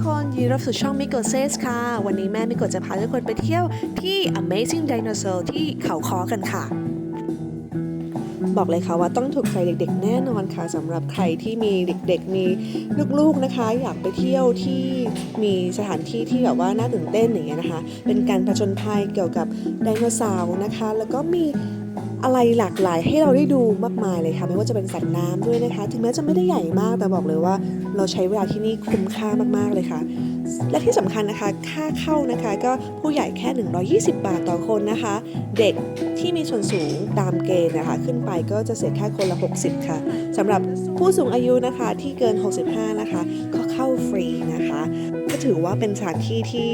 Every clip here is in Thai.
ดีค่ะทุกคนยินดีรับสู่ช่องมิโกเซสค่ะ วันนี้แม่มิโกจะพาทุกคนไปเที่ยวที่ Amazing Dinosaur ที่เขาคอกันค่ะ บอกเลยค่ะว่าต้องถูกใจเด็กๆ แน่นอนค่ะสำหรับใครที่มีเด็กๆ มีลูกๆนะคะ อยากไปเที่ยวที่มีสถานที่ที่แบบว่าน่าตื่นเต้นอย่างเงี้ยนะคะ เป็นการผจญภัยเกี่ยวกับไดโนเสาร์นะคะ แล้วก็มี อะไรหลากหลายให้เราได้ดูมากมายเลยค่ะไม่ว่าจะเป็นสัตว์น้ำด้วยนะคะ ถึงแม้จะไม่ได้ใหญ่มากแต่บอกเลยว่า เราใช้เวลาที่นี่คุ้มค่ามากๆเลยค่ะ และที่สำคัญนะคะ ค่าเข้านะคะ ก็ผู้ใหญ่แค่ 120 บาทต่อคนนะคะ เด็กที่มีส่วนสูงตามเกณฑ์นะคะ ขึ้นไปก็จะเสียแค่คนละ 60 ค่ะสำหรับผู้สูงอายุนะคะที่เกิน 65 นะคะ ก็เข้าฟรีนะคะ ก็ถือว่าเป็นสถานที่ที่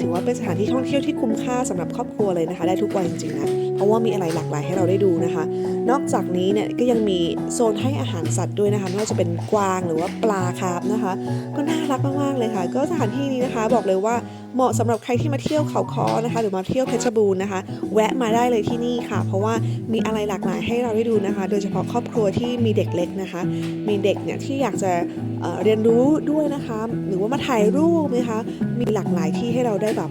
ถือว่าเป็นสถานที่ท่องเที่ยวที่คุ้มค่าสำหรับครอบครัวเลยนะคะ ได้ทุกวันจริงๆนะ เพราะว่ามีอะไรหลากหลายให้เราได้ดูนะคะ นอกจากนี้เนี่ยก็ยังมีโซนให้อาหารสัตว์ด้วยนะคะไม่ว่าจะเป็นกวางหรือว่าปลาคาร์ฟนะคะ ก็น่ารักมากๆเลยค่ะ ก็สถานที่นี้นะคะ บอกเลยว่าเหมาะสำหรับใครที่มาเที่ยวเขาคอนะคะ หรือมาเที่ยวเพชรบูรณ์นะคะ แวะมาได้เลยที่นี่ค่ะ เพราะว่ามีอะไรหลากหลายให้เราได้ดูนะคะ โดยเฉพาะครอบครัวที่มีเด็กเล็กนะคะ มีเด็กเนี่ยที่อยากจะเเรียนรู้ด้วยนะคะ หรือว่ามาถ่ายรูปนะคะ มีหลากหลายที่ให้เราได้แบบ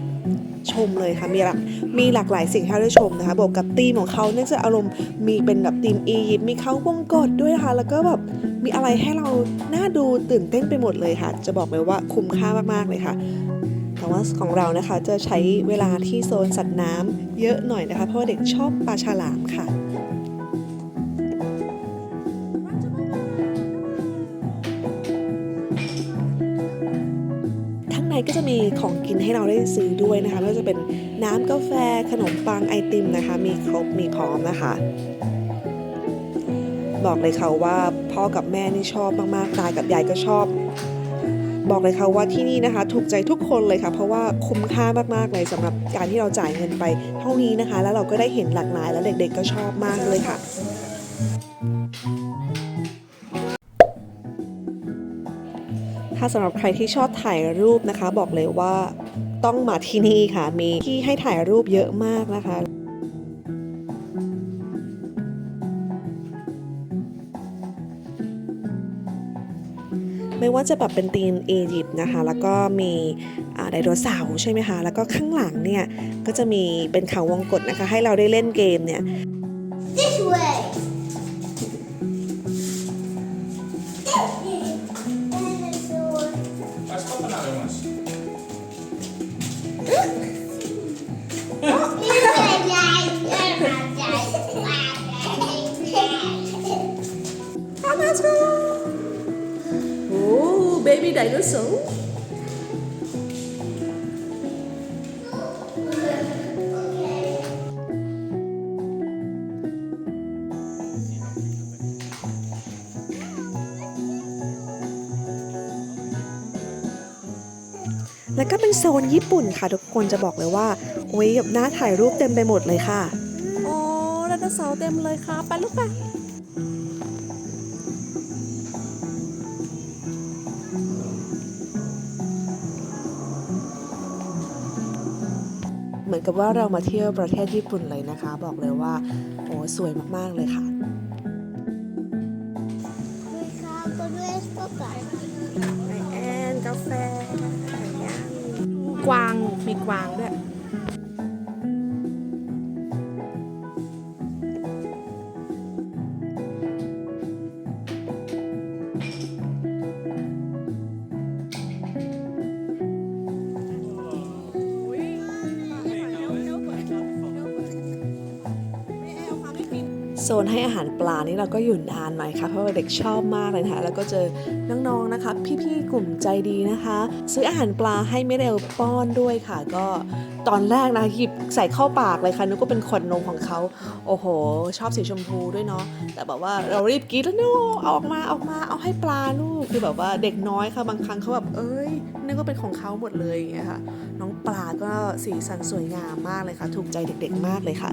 ชมเลยค่ะ มีหลากมีหลากหลายสิ่งให้ได้ชมนะคะบวกกับธีมของเขาเนื่องจากอารมณ์มีเป็นแบบธีมอียิปต์มีเขาวงกดด้วยนะคะแล้วก็แบบมีอะไรให้เราน่าดูตื่นเต้นไปหมดเลยค่ะ จะบอกเลยว่าคุ้มค่ามากๆเลยค่ะแต่ว่าของเรานะคะจะใช้เวลาที่โซนสัตว์น้ำเยอะหน่อยนะคะ เพราะเด็กชอบปลาฉลามค่ะ ก็จะมีของกินให้เราได้ซื้อด้วยนะคะไม่ว่าจะเป็นน้ำกาแฟขนมปังไอติมนะคะ มีครบมีพร้อมนะคะ บอกเลยค่ะว่าพ่อกับแม่นี่ชอบมากๆตายกับยายก็ชอบ บอกเลยค่ะว่าที่นี่นะคะ ถูกใจทุกคนเลยค่ะ เพราะว่าคุ้มค่ามากๆเลยสำหรับการที่เราจ่ายเงินไปเท่านี้นะคะ แล้วเราก็ได้เห็นหลากหลายแล้วเด็กๆก็ชอบมากเลยค่ะ ถ้าสำหรับใครที่ชอบถ่ายรูปนะคะ บอกเลยว่าต้องมาที่นี่ค่ะ มีที่ให้ถ่ายรูปเยอะมากนะคะไม่ว่าจะแบบเป็นธีมอียิปต์นะคะ แล้วก็มีไดโนเสาร์ใช่ไหมคะ แล้วก็ข้างหลังเนี่ย ก็จะมีเป็นเขาวงกตนะคะ ให้เราได้เล่นเกมเนี่ย This way. Oh, baby dinosaur. แล้วก็เป็นโซนญี่ปุ่นค่ะทุกคนจะบอกเลยว่าโอ้ยแบบน่าถ่ายรูปเต็มไปหมดเลยค่ะ โอ้ไดโนเสาร์เต็มเลยค่ะ ไปลูกไป เหมือนกับว่าเรามาเที่ยวประเทศญี่ปุ่นเลยนะคะ บอกเลยว่าโอ้สวยมากๆเลยค่ะไอแอนกาแฟไก่ย่างกวางมีกวางด้วย โซนให้อาหารปลานี่เราก็อยู่นานหน่ค่ะเพราะว่าเด็กชอบมากเลยนะคะแล้วก็เจอน้องๆนะคะ พี่ๆกลุ่มใจดีนะคะ ซื้ออาหารปลาให้ไม่เร็วป้อนด้วยค่ะ ก็ตอนแรกนะหยิบใส่เข้าปากเลยค่ะนึกว่าเป็นขวดนมของเขาโอ้โห ชอบสีชมพูด้วยเนาะแต่แบบว่าเรารีบกินแล้วนาะเอาออกมาเอาออกมาเอาให้ปลาลูกคือแบบว่าเด็กน้อยค่ะบางครั้งเขาแบบเอ้ยนึกว่าเป็นของเขาหมดเลยอย่างเงี้ยค่ะน้องปลาก็สีสันสวยงามมากเลยค่ะ ถูกใจเด็ก ๆ มากเลยค่ะ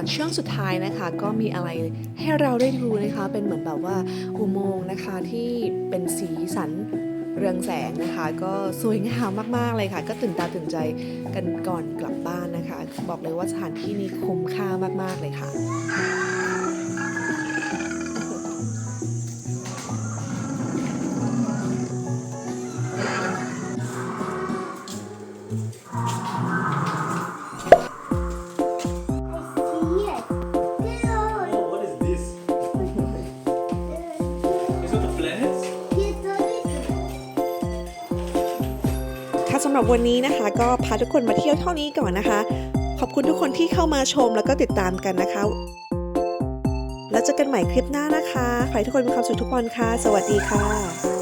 ากช่วงสุดท้ายนะคะ ก็มีอะไรให้เราได้ดูนะคะ เป็นเหมือนแบบว่าอุโมงค์นะคะที่เป็นสีสันเรืองแสงนะคะ ก็สวยงามมากๆเลยค่ะ ก็ตื่นตาตื่นใจกันก่อนกลับบ้านนะคะ บอกเลยว่าสถานที่นี้คุ้มค่ามากๆเลยค่ะ รับวันนี้นะคะ ก็พาทุกคนมาเที่ยวเท่านี้ก่อนนะคะ ขอบคุณทุกคนที่เข้ามาชมแล้วก็ติดตามกันนะคะ แล้วเจอกันใหม่คลิปหน้านะคะขอให้ทุกคนมีความสุขทุกวันค่ะ สวัสดีค่ะ